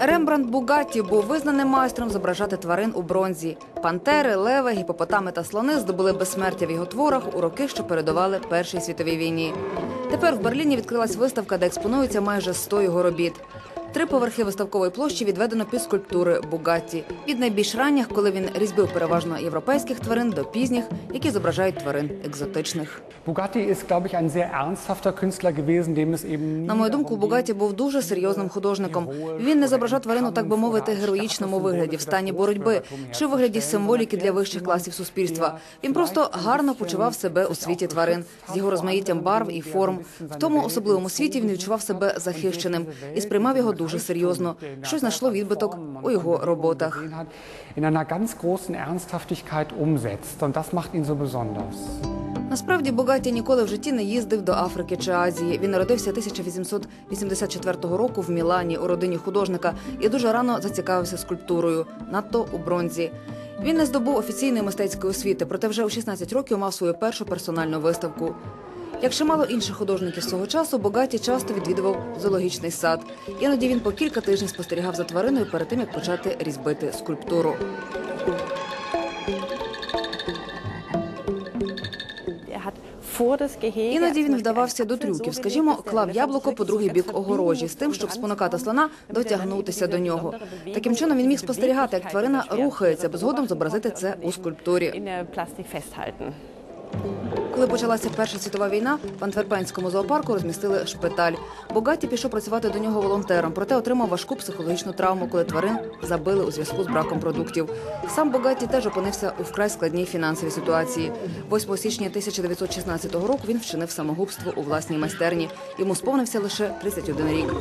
Рембрандт Бугатті був визнаним майстром зображати тварин у бронзі. Пантери, леви, гіпопотами та слони здобули безсмертя в його творах у роки, що передували Першій світовій війні. Тепер в Берліні відкрилась виставка, де експонується майже 100 його робіт. Три поверхи виставкової площі відведено під скульптури Бугатті. Від найбільш ранніх, коли він різьбив переважно європейських тварин, до пізніх, які зображають тварин екзотичних. На мою думку, Бугаті був дуже серйозним художником. Він не зображав тварину, так би мовити, героїчному вигляді в стані боротьби чи в вигляді символіки для вищих класів суспільства. Він просто гарно почував себе у світі тварин з його розмаїттям барв і форм. В тому особливому світі він відчував себе захищеним і сприймав його дуже серйозно, що знайшло відбиток у його роботах. Насправді Богаті ніколи в житті не їздив до Африки чи Азії. Він народився 1884 року в Мілані у родині художника і дуже рано зацікавився скульптурою, надто у бронзі. Він не здобув офіційної мистецької освіти, проте вже у 16 років мав свою першу персональну виставку. Як чимало інших художників свого часу, Богаті часто відвідував зоологічний сад. Іноді він по кілька тижнів спостерігав за твариною перед тим, як почати різьбити скульптуру. Іноді він вдавався до трюків, скажімо, клав яблуко по другий бік огорожі з тим, щоб спонукати слона дотягнутися до нього. Таким чином він міг спостерігати, як тварина рухається, бо згодом зобразити це у скульптурі. Коли почалася Перша світова війна, в Антверпенському зоопарку розмістили шпиталь. Богаті пішов працювати до нього волонтером, проте отримав важку психологічну травму, коли тварин забили у зв'язку з браком продуктів. Сам Богаті теж опинився у вкрай складній фінансовій ситуації. 8 січня 1916 року він вчинив самогубство у власній майстерні. Йому сповнився лише 31 рік.